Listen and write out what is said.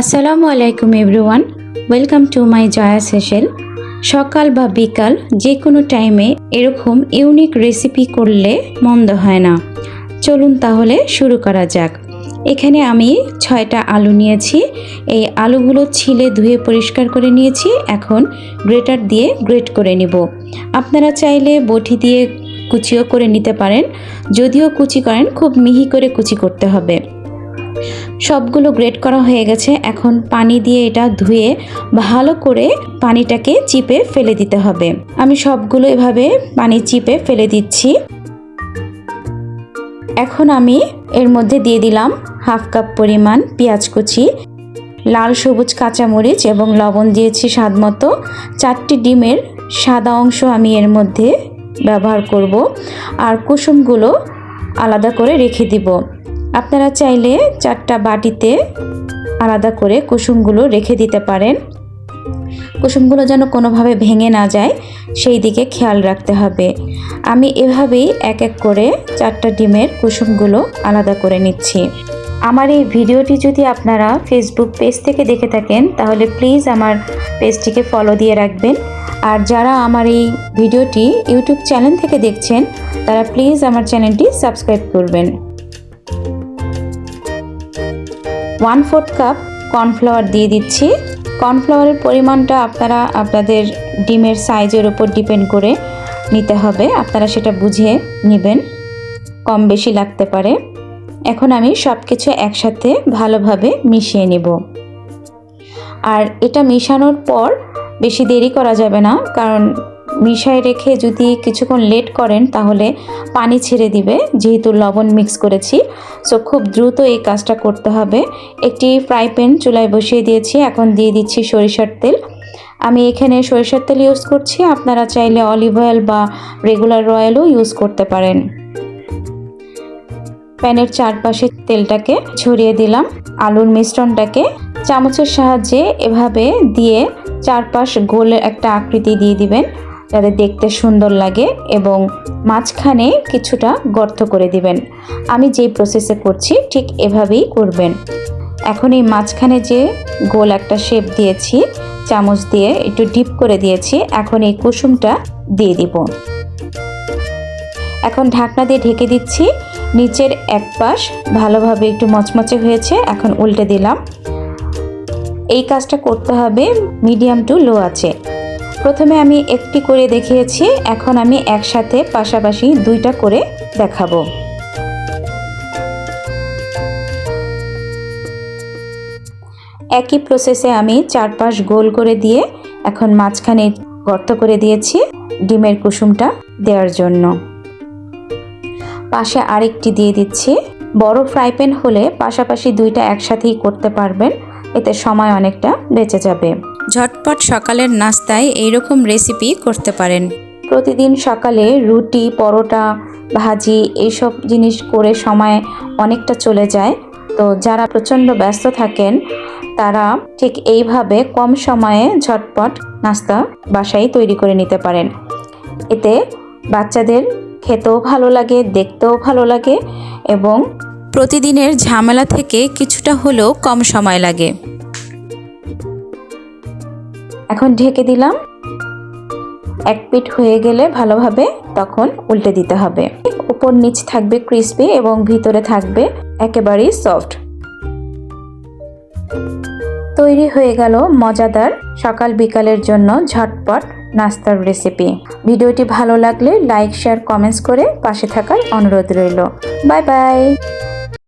আসসালামু আলাইকুম everyone, welcome to my Joya Seychelles সকাল বা বিকাল, যে কোনো টাইমে এরকম ইউনিক রেসিপি করলে মন্দ হয় না। চলুন তাহলে শুরু করা যাক। এখানে আমি ছয়টা আলু নিয়েছি, এই আলুগুলো ছিলে ধুয়ে পরিষ্কার করে নিয়েছি, এখন গ্রেটার দিয়ে গ্রেট করে নিব। আপনারা চাইলে বটি দিয়ে কুচিও করে নিতে পারেন, যদিও কুচি করেন, খুব মিহি করে কুচি করতে হবে। সবগুলো গ্রেট করা হয়ে গেছে। এখন পানি দিয়ে এটা ধুয়ে ভালো করে পানিটাকে চিপে ফেলে দিতে হবে। আমি সবগুলো এভাবে পানি চিপে ফেলে দিচ্ছি। এখন আমি এর মধ্যে দিয়ে দিলাম হাফ কাপ পরিমাণ পেঁয়াজ কুচি, লাল সবুজ কাঁচামরিচ এবং লবণ দিয়েছি স্বাদ মতো। চারটি ডিমের সাদা অংশ আমি এর মধ্যে ব্যবহার করব। আর কুসুমগুলো আলাদা করে রেখে দিব। আপনারা চাইলে চারটা বাটিতে আলাদা করে কুসুমগুলো রেখে দিতে পারেন। কুসুমগুলো যেন কোনোভাবে ভেঙে না যায়, সেই দিকে খেয়াল রাখতে হবে। আমি এভাবেই এক এক করে চারটা ডিমের কুসুমগুলো আলাদা করে নিচ্ছি। আমার এই ভিডিওটি যদি আপনারা ফেসবুক পেজ থেকে দেখে থাকেন, তাহলে প্লিজ আমার পেজটিকে ফলো দিয়ে রাখবেন। আর যারা আমার এই ভিডিওটি ইউটিউব চ্যানেল থেকে দেখছেন, তারা প্লিজ আমার চ্যানেলটি সাবস্ক্রাইব করবেন। ওয়ান ফোর্থ কাপ কর্নফ্লাওয়ার দিয়ে দিচ্ছি। কর্নফ্লাওয়ারের পরিমাণটা আপনারা আপনাদের ডিমের সাইজের উপর ডিপেন্ড করে নিতে হবে। আপনারা সেটা বুঝে নেবেন, কম বেশি লাগতে পারে। এখন আমি সব কিছু একসাথে ভালোভাবে মিশিয়ে নেব। আর এটা মিশানোর পর বেশি দেরি করা যাবে না, কারণ মিশায় রেখে যদি কিছুক্ষণ লেট করেন, তাহলে পানি ছেড়ে দিবে। যেহেতু লবণ মিক্স করেছি সো খুব দ্রুত এই কাজটা করতে হবে। একটি ফ্রাই প্যান চুলায় বসিয়ে দিয়েছি, এখন দিয়ে দিচ্ছি সরিষার তেল। আমি এখানে সরিষার তেল ইউজ করছি, আপনারা চাইলে অলিভ অয়েল বা রেগুলার অয়েলও ইউজ করতে পারেন। প্যানের চারপাশে তেলটাকে ছড়িয়ে দিলাম, আলুর মিশ্রণটাকে। চামচের সাহায্যে এভাবে দিয়ে চারপাশ গোলের একটা আকৃতি দিয়ে দিবেন। যাতে দেখতে সুন্দর লাগে এবং মাঝখানে কিছুটা গর্ত করে দিবেন। আমি যেই প্রসেসে করছি, ঠিক এভাবেই করবেন। এখন এই মাঝখানে যে গোল একটা শেপ দিয়েছি, চামচ দিয়ে একটু ডিপ করে দিয়েছি, এখন এই কুসুমটা দিয়ে দিব। এখন ঢাকনা দিয়ে ঢেকে দিচ্ছি, নিচের এক পাশ ভালোভাবে একটু মচমচে হয়েছে, এখন উল্টে দিলাম। এই কাজটা করতে হবে মিডিয়াম টু লো আছে প্রথমে আমি একটি করে দেখিয়েছি, এখন আমি একসাথে পাশাপাশি দুইটা করে দেখাবো। একই প্রসেসে আমি চারপাশ গোল করে দিয়ে এখন মাঝখানে গর্ত করে দিয়েছি ডিমের কুসুমটা দেওয়ার জন্য। পাশে আরেকটি দিয়ে দিচ্ছি। বড় ফ্রাই প্যান হলে পাশাপাশি দুইটা একসাথেই করতে পারবেন, এতে সময় অনেকটা বেঁচে যাবে। ঝটপট সকালের নাস্তায় এইরকম রেসিপি করতে পারেন। প্রতিদিন সকালে রুটি পরোটা ভাজি এইসব জিনিস করে সময় অনেকটা চলে যায়। তো যারা প্রচণ্ড ব্যস্ত থাকেন তারা ঠিক এইভাবে কম সময়ে ঝটপট নাস্তা বাসায় তৈরি করে নিতে পারেন। এতে বাচ্চাদের খেতেও ভালো লাগে দেখতেও ভালো লাগে এবং প্রতিদিনের ঝামেলা থেকে কিছুটা হলেও কম সময় লাগে। এখন ঢেকে দিলাম। এক পিঠ হয়ে গেলে ভালোভাবে তখন উল্টে দিতে হবে। উপর নিচ থাকবে ক্রিস্পি এবং ভিতরে থাকবে একেবারেই সফট তৈরি হয়ে গেল মজাদার সকাল বিকালের জন্য ঝটপট নাস্তার রেসিপি ভিডিওটি ভালো লাগলে লাইক শেয়ার কমেন্টস করে পাশে থাকার অনুরোধ রইল। Bye bye